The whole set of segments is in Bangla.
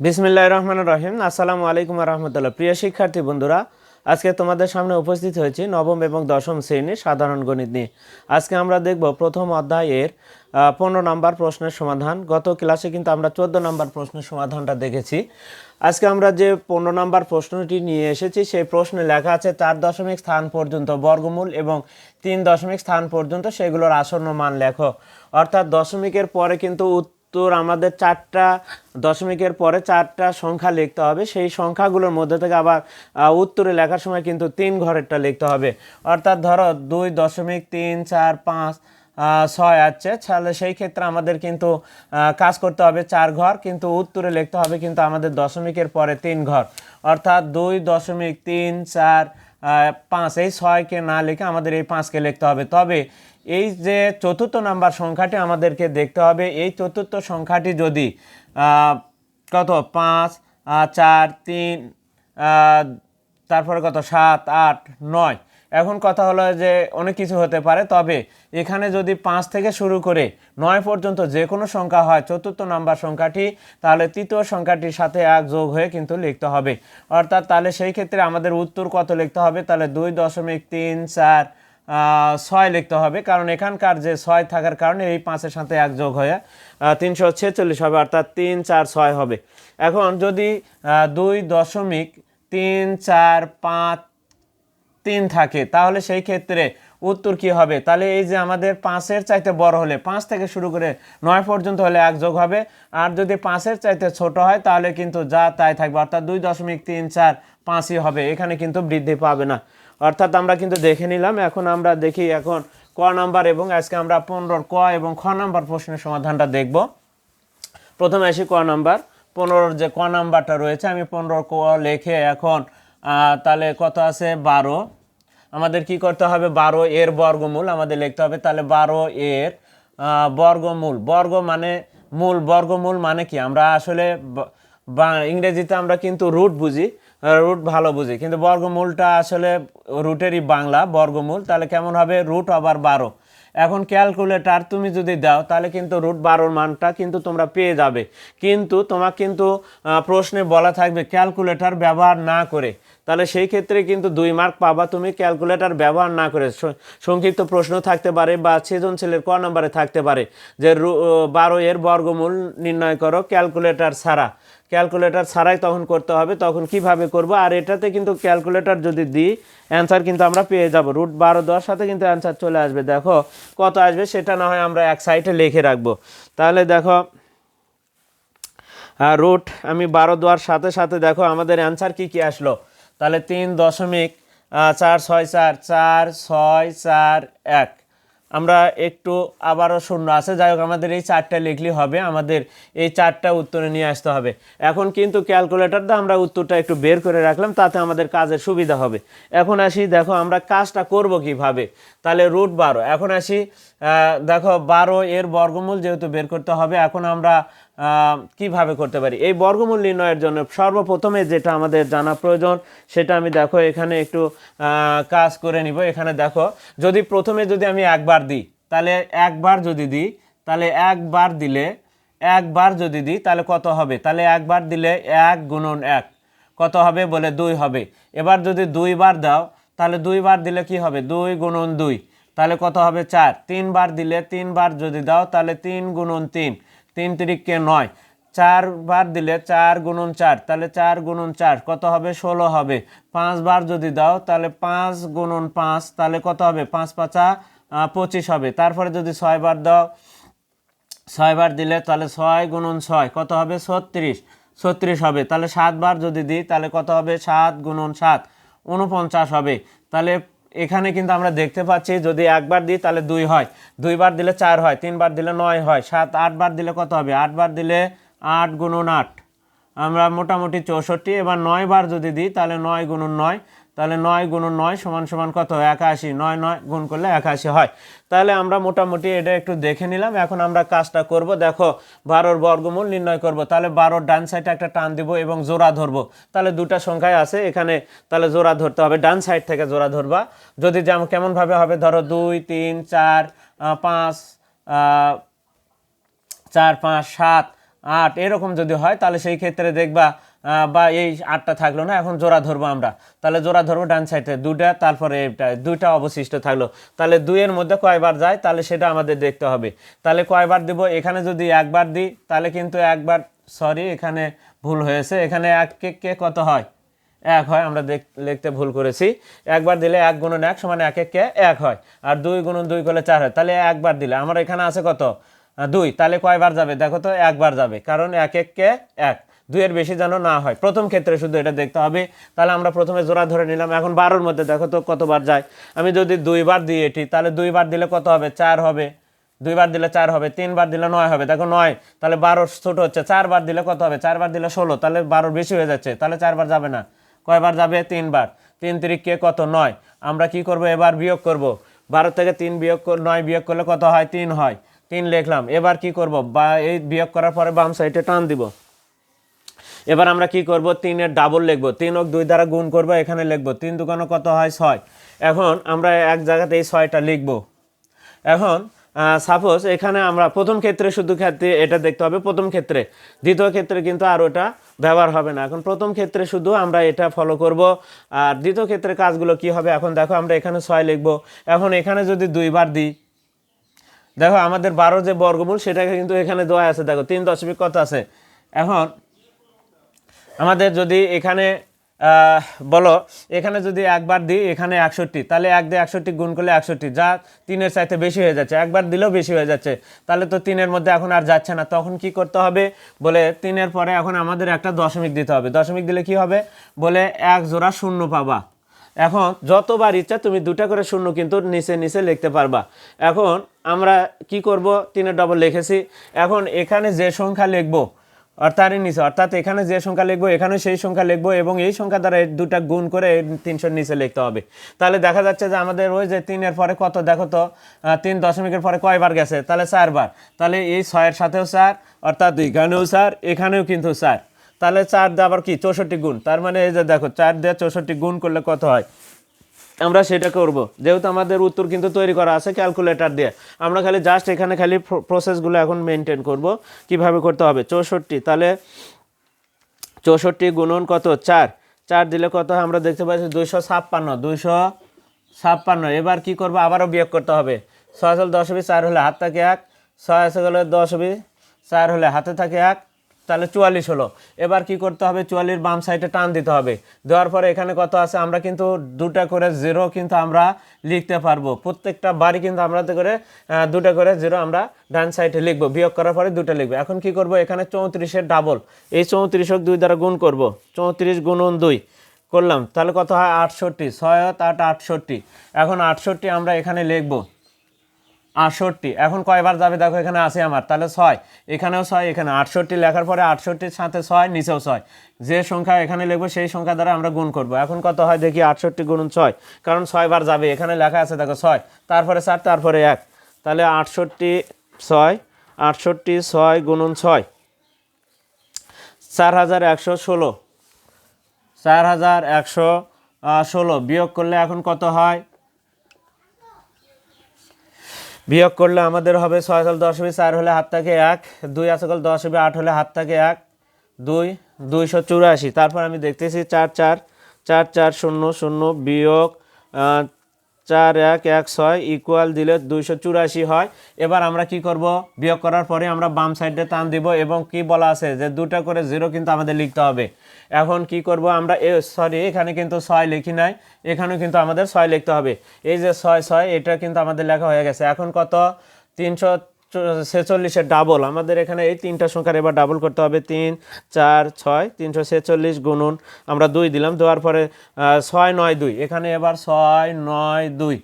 বিসমিল্লাহ রহমান রহিম। আসসালামু আলাইকুম রহমতুল্লাহ। প্রিয় শিক্ষার্থী বন্ধুরা, আজকে তোমাদের সামনে উপস্থিত হয়েছি নবম এবং দশম শ্রেণির সাধারণ গণিত নিয়ে। আজকে আমরা দেখব প্রথম অধ্যায়ের পনেরো নম্বর প্রশ্নের সমাধান। গত ক্লাসে কিন্তু আমরা চোদ্দ নম্বর প্রশ্নের সমাধানটা দেখেছি। আজকে আমরা যে পনেরো নম্বর প্রশ্নটি নিয়ে এসেছি, সেই প্রশ্নে লেখা আছে, চার দশমিক স্থান পর্যন্ত বর্গমূল এবং তিন দশমিক স্থান পর্যন্ত সেগুলোর আসন্ন মান লেখো। অর্থাৎ দশমিকের পরে কিন্তু উত্তর আমাদের চারটা দশমিকের পরে চারটা সংখ্যা লিখতে হবে। সেই সংখ্যাগুলোর মধ্যে থেকে আবার উত্তরে লেখার সময় কিন্তু তিন ঘরেরটা লিখতে হবে। অর্থাৎ ধরো দুই দশমিক তিন চার পাঁচ ছয় আছে, তাহলে সেই ক্ষেত্রে আমাদের কিন্তু কাজ করতে হবে চার ঘর, কিন্তু উত্তরে লিখতে হবে কিন্তু আমাদের দশমিকের পরে তিন ঘর। অর্থাৎ দুই দশমিক তিন চার পাঁচ, এই ছয়কে না লিখে আমাদের এই পাঁচকে লিখতে হবে। তবে এই যে চতুর্থ নাম্বার সংখ্যাটি আমাদেরকে দেখতে হবে, এই চতুর্থ সংখ্যাটি যদি কত? পাঁচ চার, তিন তারপরে কত? সাত, আট, নয়। এখন কথা হলো যে অনেক কিছু হতে পারে, তবে এখানে যদি পাঁচ থেকে শুরু করে নয় পর্যন্ত যে কোনো সংখ্যা হয়, চতুর্থ নাম্বার সংখ্যাটি, তাহলে তৃতীয় সংখ্যাটির সাথে এক যোগ হয়ে কিন্তু লিখতে হবে। অর্থাৎ তাহলে সেই ক্ষেত্রে আমাদের উত্তর কত লিখতে হবে? তাহলে দুই দশমিক তিন চার ছয় লিখতে হবে, কারণ এখানকার যে ছয় থাকার কারণে এই পাঁচের সাথে এক যোগ হয়ে তিনশো ছেচল্লিশ হবে, অর্থাৎ তিন, চার, ছয় হবে। এখন যদি দুই দশমিক তিন, চার, পাঁচ, তিন থাকে, তাহলে সেই ক্ষেত্রে উত্তর কি হবে? তাহলে এই যে আমাদের পাঁচের চাইতে বড় হলে, পাঁচ থেকে শুরু করে নয় পর্যন্ত হলে এক যোগ হবে, আর যদি পাঁচের চাইতে ছোট হয়, তাহলে কিন্তু যা তাই থাকবে, অর্থাৎ দুই দশমিক তিন, চার, পাঁচই হবে, এখানে কিন্তু বৃদ্ধি পাবে না। অর্থাৎ আমরা কিন্তু দেখে নিলাম, এখন আমরা দেখি এখন ক নাম্বার এবং আজকে আমরা পনেরোর ক এবং খ নাম্বার প্রশ্নের সমাধানটা দেখব। প্রথমে আসি ক নাম্বার। পনেরোর যে ক নাম্বারটা রয়েছে, আমি পনেরো ক লেখে এখন তাহলে কত আছে? বারো। আমাদের কি করতে হবে? বারো এর বর্গমূল আমাদের লিখতে হবে। তাহলে বারো এর বর্গমূল। বর্গ মানে মূল। বর্গমূল মানে কি? আমরা আসলে ইংরেজিতে আমরা কিন্তু রুট বুঝি। রুট ভালো বুঝি। কিন্তু বর্গমূলটা আসলে রুটেরই বাংলা, বর্গমূল, তাহলে কেমন হবে? রুট আবার বারো। এখন ক্যালকুলেটার তুমি যদি দাও, তাহলে কিন্তু রুট বারোর মানটা কিন্তু তোমরা পেয়ে যাবে। কিন্তু তোমার কিন্তু প্রশ্নে বলা থাকবে ক্যালকুলেটার ব্যবহার না করে। তাহলে সেই ক্ষেত্রে কিন্তু দুই মার্ক পাবা তুমি ক্যালকুলেটর ব্যবহার না করে। সংক্ষিপ্ত প্রশ্ন থাকতে পারে বা সৃজনশীলের ক নম্বরে থাকতে পারে যে বারো এর বর্গমূল নির্ণয় করো ক্যালকুলেটর ছাড়া। ক্যালকুলেটর ছাড়াই তখন করতে হবে, তখন কীভাবে করব? আর এটাতে কিন্তু ক্যালকুলেটর যদি দিই অ্যান্সার কিন্তু আমরা পেয়ে যাব। রুট বারো দেওয়ার সাথে কিন্তু অ্যান্সার চলে আসবে। দেখো কত আসবে সেটা না হয় আমরা এক সাইডে লিখে রাখব। তাহলে দেখো রুট আমি বারো দেওয়ার সাথে সাথে দেখো আমাদের অ্যান্সার কি কি আসলো? তাহলে তিন দশমিক চার ছয় চার চার ছয় চার এক। আমরা একটু আবারও শূন্য আছে। যাই হোক, আমাদের এই চারটা লিখলেই হবে। আমাদের এই চারটা উত্তরে নিয়ে আসতে হবে। এখন কিন্তু ক্যালকুলেটর দিয়ে আমরা উত্তরটা একটু বের করে রাখলাম, তাতে আমাদের কাজের সুবিধা হবে। এখন আসি, দেখো, আমরা কাজটা করব কীভাবে? তাহলে রুট বারো। এখন আসি দেখো, বারো এর বর্গমূল যেহেতু বের করতে হবে, এখন আমরা কীভাবে করতে পারি? এই বর্গমূল নির্ণয়ের জন্য সর্বপ্রথমে যেটা আমাদের জানা প্রয়োজন, সেটা আমি দেখো, এখানে একটু কাজ করে নিব। এখানে দেখো, যদি প্রথমে যদি আমি একবার দিই, তাহলে একবার যদি দিই, তাহলে একবার দিলে, একবার যদি দিই, তাহলে কত হবে? তাহলে একবার দিলে এক গুণন এক। কত হবে? বলে দুই হবে। এবার যদি দুইবার দাও, তাহলে দুইবার দিলে কি হবে? দুই গুণন দুই। তাহলে কত হবে? চার। তিনবার দিলে তিনবার যদি দাও, তাহলে তিন গুণন তিন। তিন তিরিককে নয়। চারবার দিলে চার গুণন চার, তাহলে চার গুণন চার, কত হবে? ষোলো হবে। পাঁচবার যদি দাও, তাহলে পাঁচ গুণন পাঁচ, তাহলে কত হবে? পাঁচ পাঁচা পঁচিশ হবে। তারপরে যদি ছয়বার দাও ছয়বার দিলে তাহলে ছয় গুণন ছয়, কত হবে? ছত্রিশ। ছত্রিশ হবে। তাহলে সাতবার যদি দিই, তাহলে কত হবে? সাত গুণন সাত, উনপঞ্চাশ হবে। তাহলে এখানে কিন্তু আমরা দেখতে পাচ্ছি যদি একবার দিই তাহলে দুই হয়। দুইবার দিলে চার হয়, তিনবার দিলে নয় হয়, সাত, আটবার দিলে কত হবে? আটবার দিলে আট গুণন আট। আমরা মোটামুটি চৌষট্টি, এবার নয়বার যদি দিই তাহলে নয় গুণন নয়। তাহলে নয় গুণন নয় সমান সমান কত একাশি। নয় নয় গুণ করলে একাশি হয়। তাহলে আমরা মোটামুটি এটা একটু দেখে নিলাম। এখন আমরা কাজটা করব। দেখো, বারোর বর্গমূল নির্ণয় করব। তাহলে বারোর ডান সাইডে একটা টান দিব এবং জোড়া ধরবো। তাহলে দুটা সংখ্যায় আছে এখানে। তাহলে জোড়া ধরতে হবে। ডান সাইড থেকে জোড়া ধরবা। যদি যেমন কেমনভাবে হবে, ধরো দুই, তিন, চার পাঁচ চার, পাঁচ, সাত, আট, এরকম যদি হয়, তাহলে সেই ক্ষেত্রে দেখবা বা এই আটটা থাকল না, এখন জোড়া ধরবো আমরা। তাহলে জোড়া ধরবো ডান সাইডে দুটা তারপরে এটা দুইটা অবশিষ্ট থাকল। তাহলে দুইয়ের মধ্যে কয়বার যায়, তাহলে সেটা আমাদের দেখতে হবে। তাহলে কয়বার দিব? এখানে যদি একবার দিই, তাহলে কিন্তু একবার সরি এখানে ভুল হয়েছে। এখানে এক, কে কে কত হয়? এক হয়, আমরা দেখ, লিখতে ভুল করেছি। একবার দিলে এক গুণন এক সমান এক কে, এক হয়। আর দুই গুণন দুই করলে চার হয়। তাহলে একবার দিলে, আমার এখানে আছে কত? দুই। তাহলে কয়বার যাবে? দেখো তো, একবার যাবে। কারণ এক এক, কে, এক। দুইয়ের বেশি যেন না হয়। প্রথম ক্ষেত্রে শুধু এটা দেখতে হবে। তাহলে আমরা প্রথমে জোড়া ধরে নিলাম। এখন বারোর মধ্যে দেখো তো কতবার যায়। আমি যদি দুইবার দিই এটি, তাহলে দুইবার দিলে কত হবে? চার হবে। দুইবার দিলে চার হবে। তিনবার দিলে নয় হবে। দেখো নয়। তাহলে বারো ছোট হচ্ছে। চারবার দিলে কত হবে? চারবার দিলে ষোলো। তাহলে বারোর বেশি হয়ে যাচ্ছে। তাহলে চারবার যাবে না। কয়বার যাবে? তিনবার। তিন তিরিখকে কত? নয়। আমরা কি করব? এবার বিয়োগ করব। বারো থেকে তিন বিয়োগ নয় বিয়োগ করলে কত হয়? তিন হয়। তিন লিখলাম। এবার কি করব? বা এই বিয়োগ করার পরে বাম সাইডে টান দিব। এবার আমরা কি করব? তিনের ডাবল লিখব। তিন ওক দুই দ্বারা গুণ করব, এখানে লিখব। তিন দুকানো কত হয়? ছয়। এখন আমরা এক জায়গাতে এই ছয়টা লিখব। এখন সাপোজ এখানে আমরা প্রথম ক্ষেত্রে শুধু ক্ষেত্রে এটা দেখতে হবে, প্রথম ক্ষেত্রে। দ্বিতীয় ক্ষেত্রে কিন্তু আর ওটা ব্যবহার হবে না। এখন প্রথম ক্ষেত্রে শুধু আমরা এটা ফলো করব, আর দ্বিতীয় ক্ষেত্রে কাজগুলো কি হবে? এখন দেখো আমরা এখানে ছয় লিখব। এখন এখানে যদি দুইবার দিই, দেখো আমাদের বারো যে বর্গমূল, সেটাকে কিন্তু এখানে দেওয়া আছে। দেখো, তিন দশমিক কত আছে? এখন আমাদের যদি এখানে বলো, এখানে যদি একবার দিই, এখানে একষট্টি, তাহলে এক দিয়ে একষট্টি গুণ করলে একষট্টি, যা তিনের চাইতে বেশি হয়ে যাচ্ছে, একবার দিলেও বেশি হয়ে যাচ্ছে, তাহলে তো তিনের মধ্যে এখন আর যাচ্ছে না, তখন কি করতে হবে? বলে তিনের পরে এখন আমাদের একটা দশমিক দিতে হবে, দশমিক দিলে কি হবে? বলে এক জোড়া শূন্য পাবা, এখন যতবার ইচ্ছা তুমি দুটা করে শূন্য কিন্তু নিচে নিচে লিখতে পারবা, এখন আমরা কি করব? তিনের ডবল লিখেছি, এখন এখানে যে সংখ্যা লিখব অর্থাৎ নিচে, অর্থাৎ এখানে যে সংখ্যা লিখব, এখানে সেই সংখ্যা লিখব এবং এই সংখ্যা দ্বারা দুটা গুণ করে তিনশোর নিচে লিখতে হবে। তাহলে দেখা যাচ্ছে যে আমাদের ওই যে তিনের পরে কত, দেখো তো তিন দশমিকের পরে কয়বার গেছে? তাহলে চারবার। তাহলে এই ছয়ের সাথেও চার, অর্থাৎ এখানেও চার, এখানেও কিন্তু চার। তাহলে চার দিয়ে আবার কি? চৌষট্টি গুণ। তার মানে এই যে দেখো, চার দিয়ে চৌষট্টি গুণ করলে কত হয়? আমরা সেটা করব। যেহেতু আমাদের উত্তর কিন্তু তৈরি করা আছে ক্যালকুলেটর দিয়ে। আমরা খালি জাস্ট এখানে খালি প্রসেসগুলো এখন মেনটেন করব। কীভাবে করতে হবে? চৌষট্টি। তাহলে চৌষট্টি গুণন কত? চার। চার দিলে কত আমরা দেখতে পাচ্ছি দুইশো ছাপ্পান্ন। দুইশো ছাপ্পান্ন। এবার কি করব? আবারও বিয়োগ করতে হবে। ছয় আসল দশ হবে, চার হলে হাত থাকে এক। ছয় আসে গেলে দশ হবে, চার হলে হাতে থাকে এক। তাহলে চুয়াল্লিশ হলো। এবার কি করতে হবে? চুয়াল্লিশ বাম সাইডে টান দিতে হবে। দেওয়ার পরে এখানে কত আছে? আমরা কিন্তু দুটা করে জিরো কিন্তু আমরা লিখতে পারব। প্রত্যেকটা বাড়ি কিন্তু আমরা করে দুটা করে জিরো আমরা ডান সাইডে লিখব। বিয়োগ করার পরে দুটো লিখব। এখন কি করব? এখানে চৌত্রিশের ডাবল এই চৌত্রিশ হোক দুই দ্বারা গুণ করব। চৌত্রিশ গুণন দুই। করলাম। তাহলে কত হয়? আটষট্টি। ছয় হাত আট আটষট্টি। এখন আটষট্টি আমরা এখানে লিখব। আটষট্টি। এখন কয়বার যাবে? দেখো, এখানে আছে আমার। তাহলে ছয়। এখানেও ছয়, এখানে আটষট্টি। লেখার পরে আটষট্টির সাথে ছয়, নিচেও ছয়। যে সংখ্যা এখানে লিখব, সেই সংখ্যা দ্বারা আমরা গুণ করব। এখন কত হয়? দেখি আটষট্টি গুণন ছয়। কারণ ছয়বার যাবে। এখানে লেখা আছে, দেখো, ছয়। তারপরে চার, তারপরে এক। তাহলে আটষট্টি ছয় আটষট্টি ছয় গুণন ছয়। চার হাজার একশো ষোলো। চার হাজার একশো ষোলো। বিয়োগ করলে এখন কত হয়? বিয়োগ করলে আমাদের হবে ছয় সকল দশ হবে চার হলে হাত থাকে এক, দুই আসকল দশ হবে আট হলে হাত থাকে এক, দুই, দুইশো চুরাশি। তারপর আমি দেখতেছি চার চার চার চার শূন্য শূন্য বিয়োগ চার এক এক ছয় ইকুয়াল দিলে দুইশো চুরাশি হয়। এবার আমরা কি করব? বিয়োগ করার পরে আমরা বাম সাইডে টান দিব এবং কি বলা আছে যে দুটা করে জিরো কিন্তু আমাদের লিখতে হবে। এখন কি করব আমরা? এ সরি এখানে কিন্তু ছয় লিখি নাই। এখানেও কিন্তু আমাদের ছয় লিখতে হবে। এই যে ছয় ছয়, এটা কিন্তু আমাদের লেখা হয়ে গেছে। এখন কত? তিনশো ছেচল্লিশের ডাবল আমাদের এখানে এই তিনটা সংখ্যার এবার ডাবল করতে হবে। তিন, চার, ছয়, তিনশো ছেচল্লিশ গুণন আমরা দুই দিলাম। দেওয়ার পরে ছয়, নয়, দুই। এখানে এবার ছয়, নয়, দুই।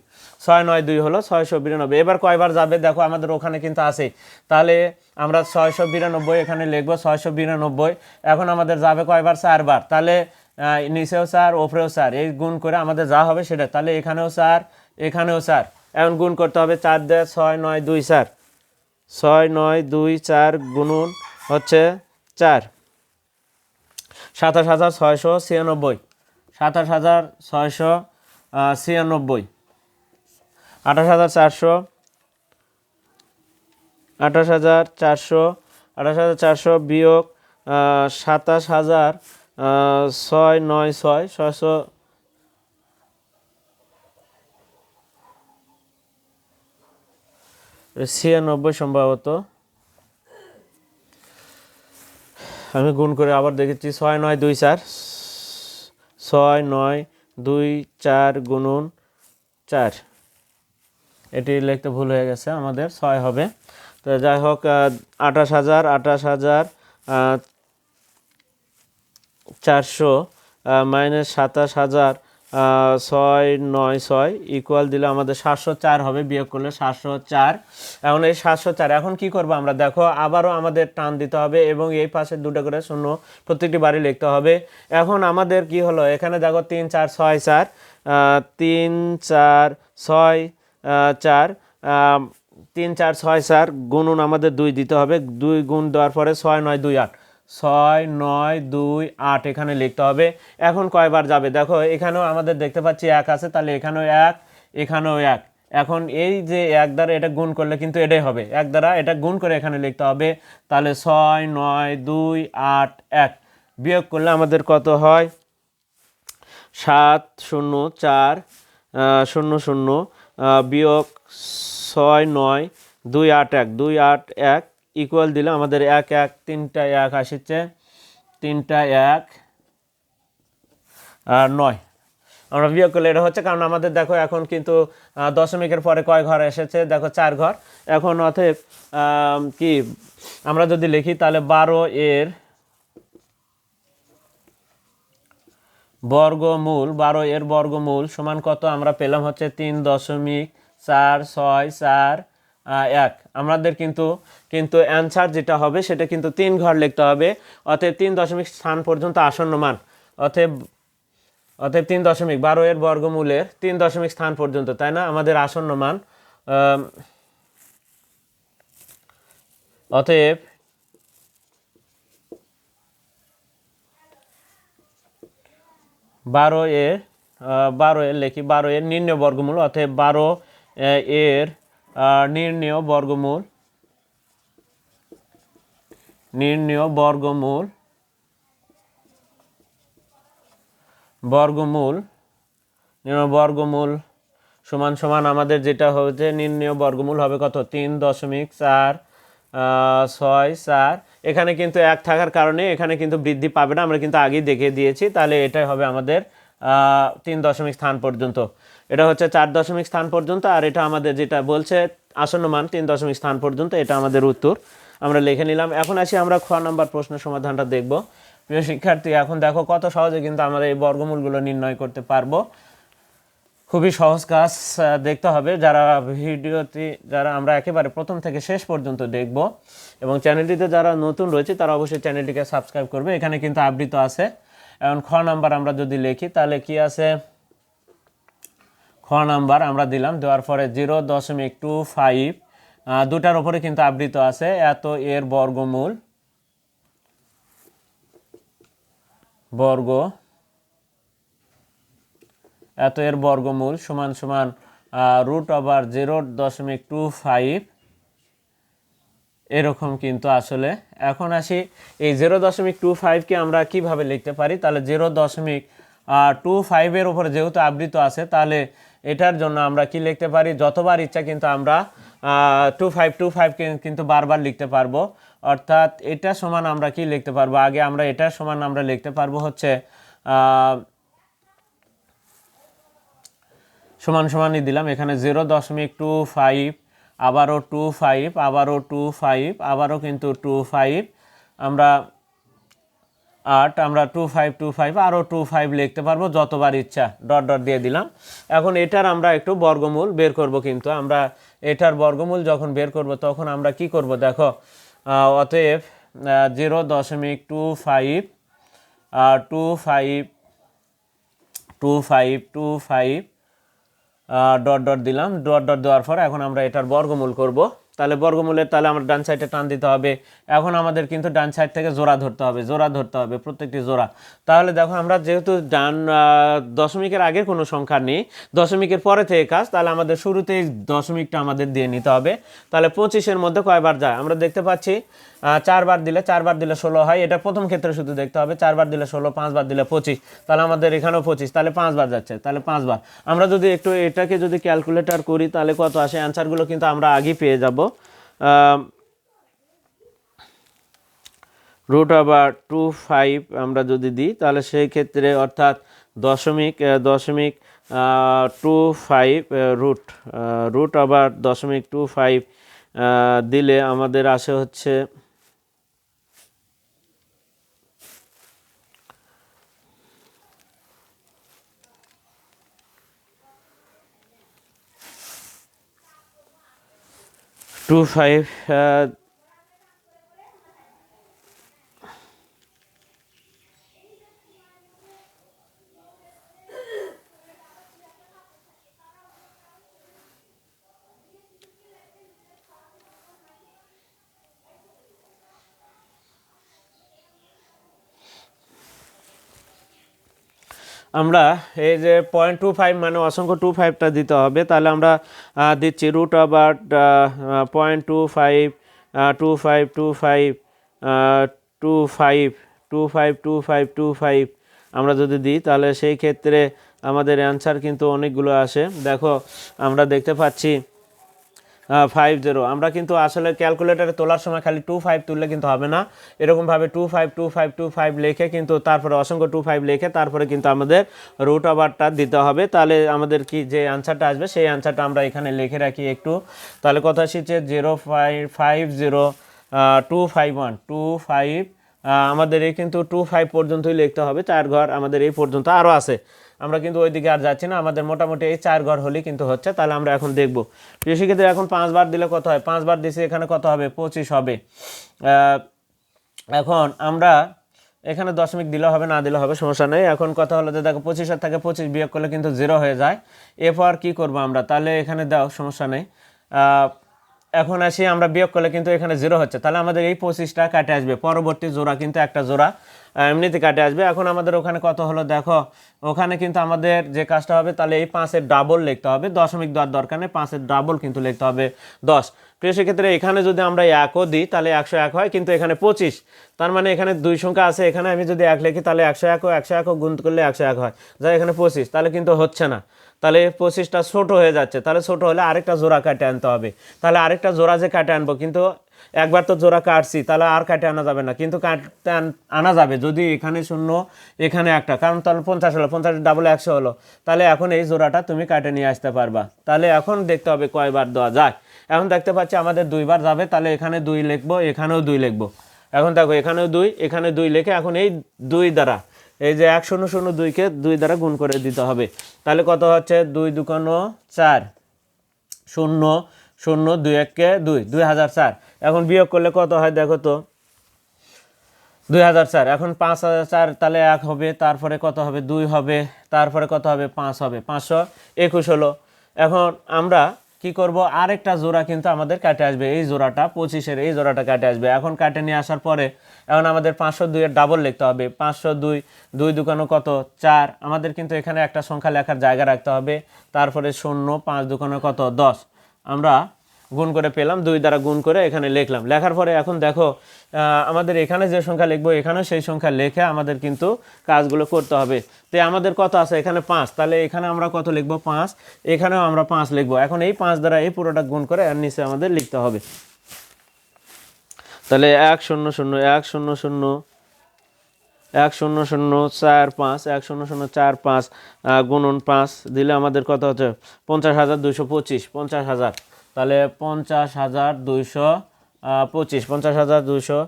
ছয়, নয়, দুই হলো ছয়শো বিরানব্বই। এবার কয়বার যাবে? দেখো, আমাদের ওখানে কিন্তু আছে তাহলে আমরা ছয়শো বিরানব্বই এখানে লিখব, ছয়শো বিরানব্বই। এখন আমাদের যাবে কয়বার? চারবার। তাহলে নিচেও চার, ওপরেও চার। এই গুণ করে আমাদের যা হবে সেটা। তাহলে এখানেও চার এখানেও চার। এখন গুণ করতে হবে চার, দেড়, ছয়, নয়, দুই, চার। ছয় নয় দুই চার গুণন হচ্ছে চার। সাতাশ হাজার ছয়শো ছিয়ানব্বই। সাতাশ হাজার ছয়শো ছিয়ানব্বই। আঠাশ হাজার চারশো, আঠাশ হাজার চারশো, আঠাশ হাজার চারশো বিয়োগ সাতাশ হাজার ছয় নয় ছয়, ছয়শো ছিয়ানব্বই সম্ভবত। আমি গুণ করে আবার দেখেছি, ছয় নয় দুই চার। ছয় নয় দুই চার গুণন চার। এটি লিখতে ভুল হয়ে গেছে আমাদের, ছয় হবে। তো যাই হোক আঠাশ হাজার আঠাশ হাজার চারশো মাইনাস সাতাশ হাজার ছয়, নয়, ছয় ইকুয়াল দিলে আমাদের সাতশো চার হবে, বিয়োগ করলে সাতশো চার। এখন এই সাতশো চার, এখন কি করব আমরা? দেখো, আবারও আমাদের টান দিতে হবে এবং এই পাশে দুটো করে শূন্য প্রত্যেকটি বাড়ি লিখতে হবে। এখন আমাদের কি হলো? এখানে দেখো তিন, চার, ছয়, চার তিন, চার, ছয় চার তিন, চার, ছয়, চার, গুণুন আমাদের দুই দিতে হবে। দুই গুণ দেওয়ার পরে ছয়, নয়, দুই, আট। ছয়, নয়, দুই, আট এখানে লিখতে হবে। এখন কয়বার যাবে? দেখো, এখানেও আমাদের দেখতে পাচ্ছি এক আছে, তাহলে এখানেও এক এখানেও এক। এখন এই যে এক দ্বারা এটা গুণ করলে কিন্তু এটাই হবে। এক দ্বারা এটা গুণ করে এখানে লিখতে হবে, তাহলে ছয়, নয়, দুই, আট, এক। বিয়োগ করলে আমাদের কত হয়? সাত, শূন্য, চার শূন্য শূন্য বিয়োগ ছয়, নয়, দুই, আট, এক। দুই, আট, এক ইকুয়াল দিলে আমাদের এক এক, তিনটা এক আসছে তিনটা এক আর নয়। আমরা বিয়োগ করলে এটা হচ্ছে, কারণ আমাদের দেখো এখন কিন্তু দশমিকের পরে কয় ঘর এসেছে? দেখো চার ঘর। এখন অতএব কি, আমরা যদি লিখি তাহলে বারো এর বর্গমূল, বারো এর বর্গমূল সমান কত? আমরা পেলাম হচ্ছে তিন দশমিক চার, ছয়, চার এক। আমাদের কিন্তু কিন্তু অ্যান্সার যেটা হবে, সেটা কিন্তু তিন ঘর লিখতে হবে। অতএব তিন দশমিক স্থান পর্যন্ত আসন্ন মান। অতএব অতএব তিন দশমিক বারো এর বর্গমূলের তিন দশমিক স্থান পর্যন্ত, তাই না? আমাদের আসন্ন মান। অতএব, বারো এর বারো এর লিখি, বারো এর নির্ণয় বর্গমূল, অতএব বারো এর নির্ণয় বর্গমূল। নির্ণয় বর্গমূল। বর্গমূল। নির্ণয় বর্গমূল সমান সমান আমাদের যেটা হচ্ছে নির্ণয় বর্গমূল হবে কত? তিন দশমিক চার ছয় চার। এখানে কিন্তু এক থাকার কারণে এখানে কিন্তু বৃদ্ধি পাবে না, আমরা কিন্তু আগেই দেখে দিয়েছি। তাহলে এটাই হবে আমাদের তিন দশমিক স্থান পর্যন্ত। এটা হচ্ছে চার দশমিক স্থান পর্যন্ত, আর এটা আমাদের যেটা বলছে, আসন্ন মান তিন দশমিক স্থান পর্যন্ত, এটা আমাদের উত্তর। আমরা লিখে নিলাম। এখন আসি আমরা খ নাম্বার প্রশ্নের সমাধানটা দেখব। প্রিয় শিক্ষার্থী, এখন দেখো কত সহজে কিন্তু আমরা এই বর্গমূলগুলো নির্ণয় করতে পারব। খুবই সহজ কাজ দেখতে হবে। যারা ভিডিওটি, যারা আমরা একেবারে প্রথম থেকে শেষ পর্যন্ত দেখব, এবং চ্যানেলটিতে যারা নতুন রয়েছে, তারা অবশ্যই চ্যানেলটিকে সাবস্ক্রাইব করবে। এখানে কিন্তু আবৃত আছে। এখন খ নাম্বার আমরা যদি লিখি, তাহলে কি আছে? খ নাম্বার আমরা দিলাম, দেওয়ার পরে জিরো দশমিক টু ফাইভ দুটার উপরে কিন্তু আবৃত আছে, এত এর বর্গমূল। বর্গ। এত এর বর্গমূল সমান সমান রুট ওভার জিরো দশমিক টু ফাইভ। এরকম কিন্তু আসলে। এখন আসি, এই জিরো দশমিক টু ফাইভকে আমরা কীভাবে লিখতে পারি? তাহলে জিরো দশমিক টু ফাইভের উপরে যেহেতু আবৃত আছে, তাহলে এটার জন্য আমরা কি লিখতে পারি? যতবার ইচ্ছা কিন্তু আমরা টু ফাইভ টু ফাইভ কিন্তু বারবার লিখতে পারব। অর্থাৎ এটা সমান আমরা কি লিখতে পারব? আগে আমরা এটার সমান আমরা লিখতে পারব হচ্ছে সমান সমানই দিলাম। এখানে জিরো দশমিক টু ফাইভ আবারও টু ফাইভ আবারও টু ফাইভ আবারও কিন্তু টু ফাইভ আমরা আট, আমরা টু ফাইভ টু ফাইভ আরও টু ফাইভ লিখতে পারব, যতবার ইচ্ছা, ডট ডট দিয়ে দিলাম। এখন এটার আমরা একটু বর্গমূল বের করব কিন্তু, আমরা এটার বর্গমূল যখন বের করব, তখন আমরা কি করব, দেখো অতএব জিরো দশমিক two five two five two five two five dot dot দিলাম, ডট ডট দেওয়ার পর এখন আমরা এটার বর্গমূল করব। তাহলে বর্গমূলের তাহলে আমার ডান সাইডে টান দিতে হবে। এখন আমাদের কিন্তু ডান সাইড থেকে জোড়া ধরতে হবে, জোড়া ধরতে হবে, প্রত্যেকটি জোড়া। তাহলে দেখো আমরা যেহেতু ডান দশমিকের আগে কোনো সংখ্যা নেই, দশমিকের পরে থেকে কাজ, তাহলে আমাদের শুরুতেই দশমিকটা আমাদের দিয়ে নিতে হবে। তাহলে পঁচিশের মধ্যে কয়বার যায়? আমরা দেখতে পাচ্ছি চারবার দিলে চারবার দিলে ষোলো হয়। এটা প্রথম ক্ষেত্রে শুধু দেখতে হবে, চারবার দিলে ষোলো, পাঁচবার দিলে পঁচিশ। তাহলে আমাদের এখানেও পঁচিশ, তাহলে পাঁচবার যাচ্ছে, তাহলে পাঁচবার। আমরা যদি একটু এটাকে যদি ক্যালকুলেটার করি, তাহলে কত আসে? অ্যান্সারগুলো কিন্তু আমরা আগেই পেয়ে যাব। রুট আবার টু ফাইভ আমরা যদি দিই, তাহলে সেই ক্ষেত্রে অর্থাৎ দশমিক দশমিক টু ফাইভ রুট রুট আবার দশমিক টু ফাইভ দিলে আমাদের আসে হচ্ছে টু ফাইভ আমরা এই যে পয়েন্ট টু ফাইভ মানে অসংখ্য টু ফাইভটা দিতে হবে, তাহলে আমরা দিচ্ছি রুট আবার point two five two five two five two five two five two five two five আমরা যদি দিই, তাহলে সেই ক্ষেত্রে আমাদের অ্যান্সার কিন্তু অনেকগুলো আসে। দেখো, আমরা দেখতে পাচ্ছি ফাইভ জিরো আমরা কিন্তু আসলে ক্যালকুলেটারে তোলার সময় খালি টু ফাইভ তুললে কিন্তু হবে না। এরকমভাবে two five two five two five লিখে কিন্তু তারপরে অসংখ্য টু ফাইভ লিখে তারপরে কিন্তু আমাদের রুট ওভারটা দিতে হবে। তাহলে আমাদের কি যে অ্যান্সারটা আসবে, সেই অ্যান্সারটা আমরা এখানে লিখে রাখি একটু। তাহলে কথা শিখছে zero five five zero two five one two five আমাদের এই কিন্তু টু ফাইভ পর্যন্তই লিখতে হবে। চার ঘর আমাদের এই পর্যন্ত আরও আছে। আমরা কিন্তু ওইদিকে আর যাচ্ছি না, আমাদের মোটামুটি এই চার ঘর হলেই কিন্তু হচ্ছে, তাহলে আমরা এখন দেখব। প্রিয় শিক্ষিতরা এখন পাঁচবার দিলে কত হয়? পাঁচবার দিছি, এখানে কত হবে? পঁচিশ হবে। এখন আমরা এখানে দশমিক দিলে হবে, না দিলে হবে, সমস্যা নেই। এখন কথা হলো যে, দেখো, পঁচিশের থেকে পঁচিশ বিয়োগ করলে কিন্তু জিরো হয়ে যায়। এরপর কি করব আমরা? তাহলে এখানে দাও, সমস্যা নেই। এখন আসি, আমরা বিয়োগ করলে কিন্তু এখানে জিরো হচ্ছে। তাহলে আমাদের এই পঁচিশটা কাটে আসবে। পরবর্তী জোড়া কিন্তু একটা জোড়া এমনিতে কাটে আসবে। এখন আমাদের ওখানে কত হলো দেখো, ওখানে কিন্তু আমাদের যে কাজটা হবে, তাহলে এই পাঁচের ডাবল লিখতে হবে। দশমিক দেওয়ার দরকার নেই, পাঁচের ডাবল কিন্তু লিখতে হবে দশ। প্রিয় সেক্ষেত্রে এখানে যদি আমরা একও দিই, তাহলে একশো এক হয়, কিন্তু এখানে পঁচিশ। তার মানে এখানে দুই সংখ্যা আছে, এখানে আমি যদি এক লিখি, তাহলে একশো একও একশো একও গুণ করলে একশো এক হয়। যা এখানে পঁচিশ, তাহলে কিন্তু হচ্ছে না। তাহলে পঁচিশটা ছোট হয়ে যাচ্ছে। তাহলে ছোট হলে আরেকটা জোড়া কাটে আনতে হবে। তাহলে আরেকটা জোড়া যে কাটে আনব, কিন্তু একবার তো জোড়া কাটছি, তাহলে আর কাটে আনা যাবে না। কিন্তু কাটতে আনা যাবে যদি এখানে শূন্য, এখানে একটা। কারণ তাহলে পঞ্চাশ হলো, পঞ্চাশ ডাবল একশো হলো। তাহলে এখন এই জোড়াটা তুমি কাটে নিয়ে আসতে পারবা। তাহলে এখন দেখতে হবে কয়বার দেওয়া যায়। এখন দেখতে পাচ্ছি আমাদের দুইবার যাবে, তাহলে এখানে দুই লিখব, এখানেও দুই লিখব। এখন দেখো, এখানেও দুই, এখানে দুই লিখে এখন এই দুই দ্বারা এই যে এক শূন্য শূন্য দুইকে দুই দ্বারা গুণ করে দিতে হবে। তাহলে কত হচ্ছে? দুই দুকানো চার। শূন্য শূন্য, দুই এককে দুই দুই হাজার চার। এখন বিয়োগ করলে কত হয় দেখো তো? দুই হাজার চার। এখন পাঁচ হাজার চার তাহলে এক হবে, তারপরে কত হবে? দুই হবে, তারপরে কত হবে? পাঁচ হবে। পাঁচশো একুশ হলো। এখন আমরা কি করব? আরেকটা জোড়া কিন্তু আমাদের কাটে আসবে। এই জোড়াটা পঁচিশের, এই জোড়াটা কাটে আসবে। এখন কাটে নিয়ে আসার পরে এখন আমাদের পাঁচশো দুইয়ের ডাবল লিখতে হবে। পাঁচশো দুই দুই দুকানো কত? চার। আমাদের কিন্তু এখানে একটা সংখ্যা লেখার জায়গা রাখতে হবে। তারপরে শূন্য, পাঁচ দুকানো কত? দশ। আমরা গুণ করে পেলাম, দুই দ্বারা গুণ করে এখানে লিখলাম। লেখার পরে এখন দেখো আমাদের এখানে যে সংখ্যা লিখব, এখানেও সেই সংখ্যা লেখে আমাদের কিন্তু কাজগুলো করতে হবে। তো আমাদের কত আছে? এখানে পাঁচ। তাহলে এখানে আমরা কত লিখব? পাঁচ। এখানেও আমরা পাঁচ লিখব। এখন এই পাঁচ দ্বারা এই পুরোটা গুণ করে এর নিচে আমাদের লিখতে হবে। তাহলে এক শূন্য শূন্য, এক শূন্য শূন্য, এক শূন্য শূন্য চার পাঁচ, এক শূন্য শূন্য চার পাঁচ গুণন পাঁচ দিলে আমাদের কত হচ্ছে? পঞ্চাশ হাজার দুইশো পঁচিশ, পঞ্চাশ হাজার। তাহলে পঞ্চাশ হাজার দুইশো পঁচিশ, পঞ্চাশ হাজার দুইশো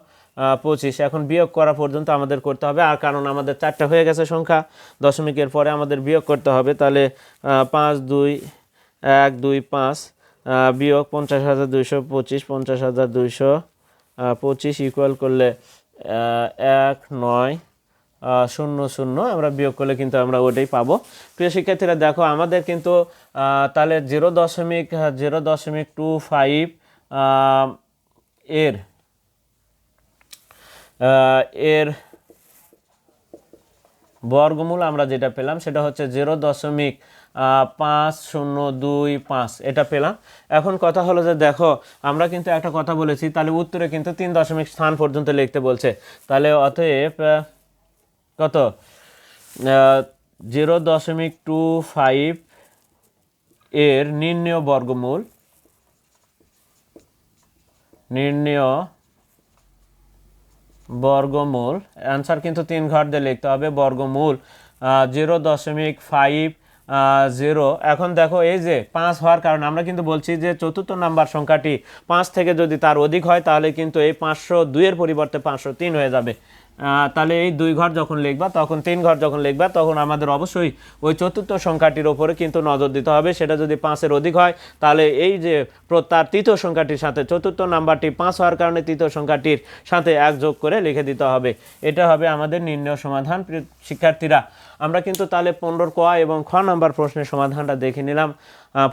পঁচিশ। এখন বিয়োগ করা পর্যন্ত আমাদের করতে হবে। আর কারণ আমাদের চারটা হয়ে গেছে সংখ্যা, দশমিকের পরে আমাদের বিয়োগ করতে হবে। তাহলে পাঁচ, দুই, এক, দুই, পাঁচ বিয়োগ পঞ্চাশ হাজার দুইশো পঁচিশ, পঞ্চাশ হাজার দুইশো পঁচিশ ইকুয়াল করলে এক, নয় শূন্য শূন্য, আমরা বিয়োগ করলে কিন্তু আমরা ওটাই পাবো। প্রিয় শিক্ষার্থীরা, দেখো, আমাদের কিন্তু তাহলে জিরো দশমিক জিরো দশমিক টু ফাইভ এর এর বর্গমূল আমরা যেটা পেলাম, সেটা হচ্ছে জিরো দশমিক পাঁচ শূন্য দুই পাঁচ। এটা পেলাম। এখন কথা হলো যে দেখো, আমরা কিন্তু একটা কথা বলেছি, তাহলে উত্তরে কিন্তু তিন দশমিক স্থান পর্যন্ত লিখতে বলছে। তাহলে অতএব কত? জিরো দশমিক টু ফাইভ এর নির্ণয় বর্গমূল নির্ণয় বর্গমূল। অ্যান্সার কিন্তু তিন ঘর দিয়ে লিখতে হবে। বর্গমূল জিরো দশমিক ফাইভ জিরো এখন দেখো এই যে পাঁচ হওয়ার কারণে আমরা কিন্তু বলছি যে চতুর্থ নাম্বার সংখ্যাটি পাঁচ থেকে যদি তার অধিক হয়, তাহলে কিন্তু এই পাঁচশো দুইয়ের পরিবর্তে পাঁচশো তিন হয়ে যাবে। তাহলে এই দুই ঘর যখন লিখবা, তখন তিন ঘর যখন লিখবা, তখন আমাদের অবশ্যই ওই চতুর্থ সংখ্যাটির ওপরে কিন্তু নজর দিতে হবে। সেটা যদি পাঁচের অধিক হয়, তাহলে এই যে তার তৃতীয় সংখ্যাটির সাথে চতুর্থ নাম্বারটি পাঁচ হওয়ার কারণে তৃতীয় সংখ্যাটির সাথে এক যোগ করে লিখে দিতে হবে। এটা হবে আমাদের নির্ণয় সমাধান শিক্ষার্থীরা। আমরা কিন্তু তাহলে পনেরোর ক এবং খ নাম্বার প্রশ্নের সমাধানটা দেখে নিলাম।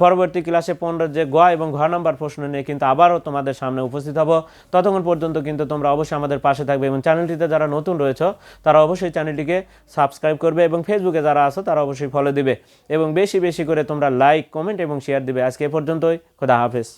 পরবর্তী ক্লাসে পনেরোর যে গ এবং ঘ নাম্বার প্রশ্ন নিয়ে কিন্তু আবারও তোমাদের সামনে উপস্থিত হব। ততক্ষণ পর্যন্ত কিন্তু তোমরা অবশ্যই আমাদের পাশে থাকবে এবং চ্যানেলটিতে যারা নতুন রয়েছে, তারা অবশ্যই চ্যানেলটিকে সাবস্ক্রাইব করবে এবং ফেসবুকে যারা আছো, তারা অবশ্যই ফলো দিবে। এবং বেশি বেশি করে তোমরা লাইক কমেন্ট এবং শেয়ার দিবে। আজকে এ পর্যন্তই। খোদা হাফেজ।